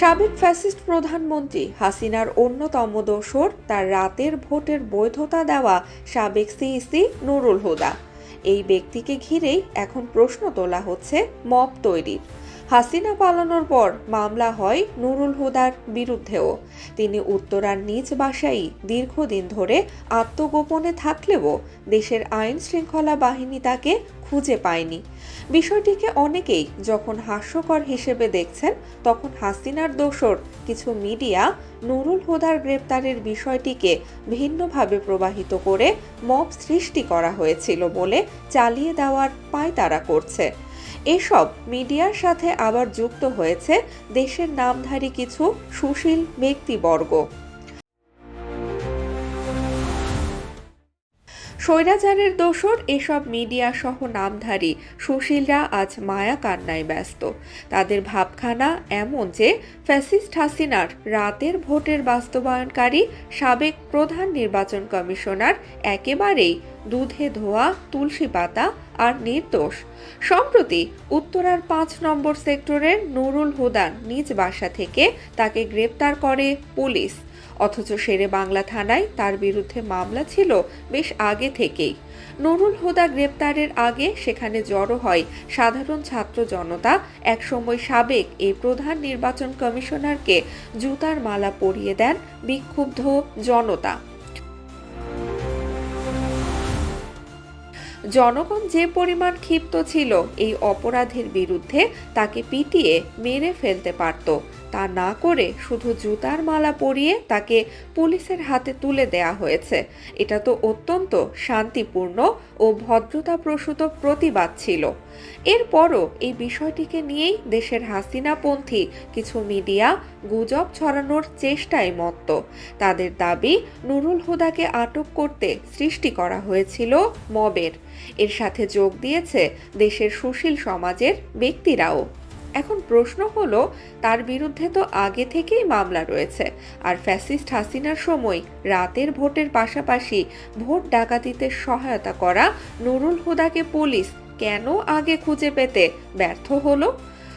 সাবেক ফ্যাসিস্ট প্রধানমন্ত্রী হাসিনার অন্যতম দোসর তার রাতের ভোটের বৈধতা দেওয়া সাবেক সিইসি নুরুল হুদা। এই ব্যক্তিকে ঘিরেই এখন প্রশ্ন তোলা হচ্ছে মপ তৈরির। হাসিনা পালানোর পর মামলা হয় নুরুল হুদার বিরুদ্ধেও। তিনি উত্তরার নিজ বাসায় দীর্ঘদিন ধরে আত্মগোপনে থাকলেও দেশের আইন শৃঙ্খলা বাহিনী তাকে খুঁজে পায়নি। বিষয়টিকে অনেকেই যখন হাস্যকর হিসেবে দেখছেন, তখন হাসিনার দোসর কিছু মিডিয়া নুরুল হুদার গ্রেপ্তারের বিষয়টিকে ভিন্নভাবে প্রবাহিত করে মব সৃষ্টি করা হয়েছিল বলে চালিয়ে দেওয়ার পায়তারা করছে। এসব মিডিয়ার সাথে আবার যুক্ত হয়েছে দেশের নামধারী কিছু সুশীল ব্যক্তিবর্গ। স্বৈরাচারের দোসর এসব মিডিয়া সহ নামধারী সুশীলরা আজ মায়া কান্নায় ব্যস্ত। তাদের ভাবখানা এমন যে, ফ্যাসিস্ট হাসিনার রাতের ভোটের বাস্তবায়নকারী সাবেক প্রধান নির্বাচন কমিশনার একেবারেই দুধে ধোয়া, তুলসী পাতা আর নির্দোষ। সম্প্রতি উত্তরার পাঁচ নম্বর সেক্টরের নুরুল হুদার নিজ বাসা থেকে তাকে গ্রেপ্তার করে পুলিশ। অথচ শেরে বাংলা থানায় তার বিরুদ্ধে মামলা ছিল বেশ আগে থেকেই। নুরুল হুদা গ্রেপ্তারের আগে সেখানে জড়ো হয় সাধারণ ছাত্র জনতা, একসময় সাবেক এই প্রধান নির্বাচন কমিশনারকে জুতার মালা পরিয়ে দেন বিক্ষুব্ধ জনতা। জনগণ যে পরিমাণ ক্ষিপ্ত ছিল এই অপরাধের বিরুদ্ধে তাকে পিটিয়ে মেরে ফেলতে পারত। তা না করে শুধু জুতার মালা পরিয়ে তাকে পুলিশের হাতে তুলে দেয়া হয়েছে। এটা তো অত্যন্ত শান্তিপূর্ণ ও ভদ্রতাপ্রসূত প্রতিবাদ ছিল। এরপরও এই বিষয়টিকে নিয়েই দেশের হাসিনাপন্থী কিছু মিডিয়া গুজব ছড়ানোর চেষ্টায় মত্ত। তাদের দাবি, নুরুল হুদাকে আটক করতে সৃষ্টি করা হয়েছিল মবের। এর সাথে যোগ দিয়েছে দেশের সুশীল সমাজের ব্যক্তিরাও। এখন প্রশ্ন হলো, তার বিরুদ্ধে তো আগে থেকেই মামলা রয়েছে। আর ফ্যাসিস্ট হাসিনার সময় রাতের ভোটের পাশাপাশি ভোট ডাকাতিতে সহায়তা করা নুরুল হুদাকে পুলিশ কেন আগে খুঁজে পেতে ব্যর্থ হলো?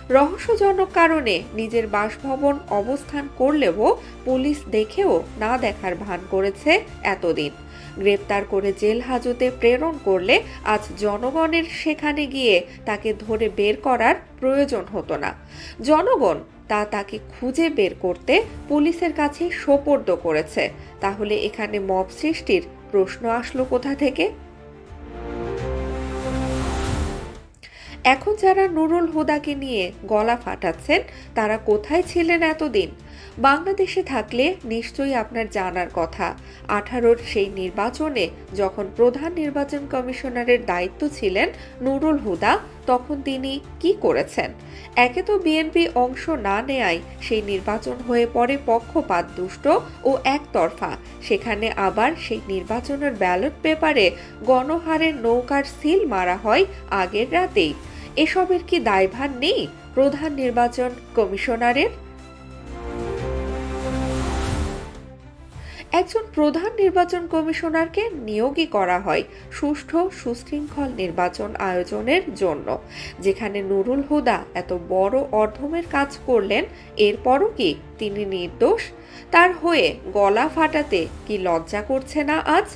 রহস্যজনক কারণে নিজের বাসভবন অবস্থান করলেও পুলিশ দেখেও না দেখার ভান করেছে এতদিন। গ্রেপ্তার করে জেল হাজতে প্রেরণ করলে আজ জনগণের সেখানে গিয়ে তাকে ধরে বের করার প্রয়োজন হতো না। জনগণ তা তাকে খুঁজে বের করতে পুলিশের কাছে সোপর্দ করেছে। তাহলে এখানে মব সৃষ্টির প্রশ্ন আসলো কোথা থেকে? এখন যারা নুরুল হুদাকে নিয়ে গলা ফাটাচ্ছেন, তারা কোথায় ছিলেন এতদিন? বাংলাদেশে থাকলে নিশ্চয়ই আপনার জানার কথা। আঠারোর সেই নির্বাচনে যখন প্রধান নির্বাচন কমিশনারের দায়িত্ব ছিলেন নুরুল হুদা তখন তিনি কি করেছেন? একে তো বিএনপি অংশ না নেয়ায় সেই নির্বাচন হয়ে পড়ে পক্ষপাত দুষ্ট ও একতরফা। সেখানে আবার সেই নির্বাচনের ব্যালট পেপারে গণহারের নৌকার সিল মারা হয় আগের রাতেই। এসবের কি দায়ভার নেই প্রধান নির্বাচন কমিশনারের? একজন প্রধান নির্বাচন কমিশনারকে নিয়োগই করা হয় সুষ্ঠু, সুশৃঙ্খল নির্বাচন আয়োজনের জন্য। যেখানে নুরুল হুদা এত বড় অর্ধমের কাজ করলেন, এরপরও কি তিনি নির্দোষ? তার হয়ে গলা ফাটাতে কি লজ্জা করছে না আজ?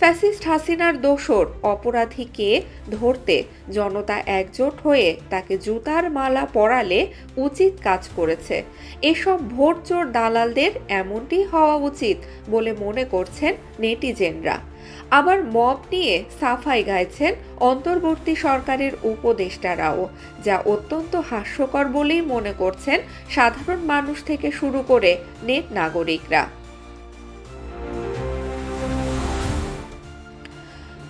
ফ্যাসিস্ট হাসিনার দোসর অপরাধীকে ধরতে জনতা একজোট হয়ে তাকে জুতার মালা পরালে উচিত কাজ করেছে। এসব ভোট চোর দালালদের এমনটি হওয়া উচিত বলে মনে করছেন নেটিজেনরা। আবার মব নিয়ে সাফাই গাইছেন অন্তর্বর্তী সরকারের উপদেষ্টারাও, যা অত্যন্ত হাস্যকর বলেই মনে করছেন সাধারণ মানুষ থেকে শুরু করে নেট নাগরিকরা।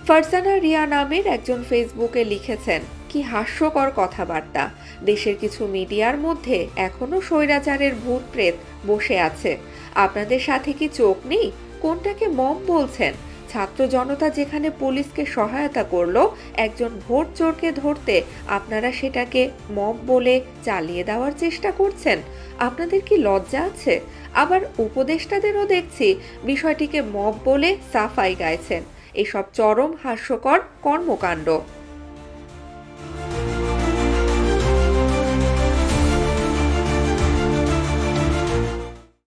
ফারজানা রিয়া নামের একজন ফেসবুকে লিখেছেন, কি হাস্যকর কথাবার্তা। দেশের কিছু মিডিয়ার মধ্যে এখনও স্বৈরাচারের ভূত প্রেত বসে আছে। আপনাদের সাথে কি চোখ নেই? কোনটাকে মম বলছেন? ছাত্র জনতা যেখানে পুলিশকে সহায়তা করল, একজন ভোট চোরকে ধরতে আপনারা সেটাকে মব বলে চালিয়ে দেওয়ার চেষ্টা করছেন। আপনাদের কি লজ্জা আছে? আবার উপদেষ্টাদেরও দেখছি বিষয়টিকে মব বলে সাফাই গাইছেন। এসব চরম হাস্যকর কর্মকাণ্ড।